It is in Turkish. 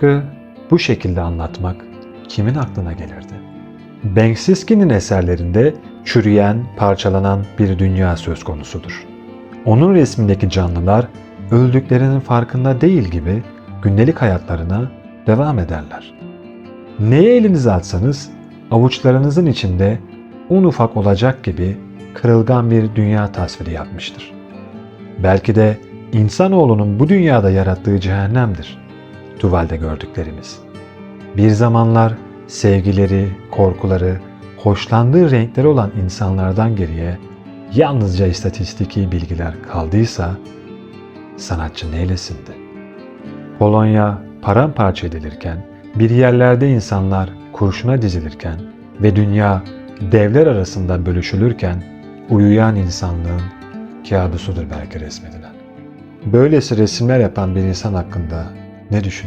Aşkı bu şekilde anlatmak kimin aklına gelirdi? Banksisky'nin eserlerinde çürüyen, parçalanan bir dünya söz konusudur. Onun resmindeki canlılar öldüklerinin farkında değil gibi gündelik hayatlarına devam ederler. Neye elinizi atsanız avuçlarınızın içinde un ufak olacak gibi kırılgan bir dünya tasviri yapmıştır. Belki de insanoğlunun bu dünyada yarattığı cehennemdir tuvalde gördüklerimiz. Bir zamanlar sevgileri, korkuları, hoşlandığı renkleri olan insanlardan geriye yalnızca istatistiki bilgiler kaldıysa sanatçı neylesindi? Polonya paramparça edilirken, bir yerlerde insanlar kurşuna dizilirken ve dünya devler arasında bölüşülürken uyuyan insanlığın kağıdısudur belki resmedilen. Böylesi resimler yapan bir insan hakkında ne düşündün?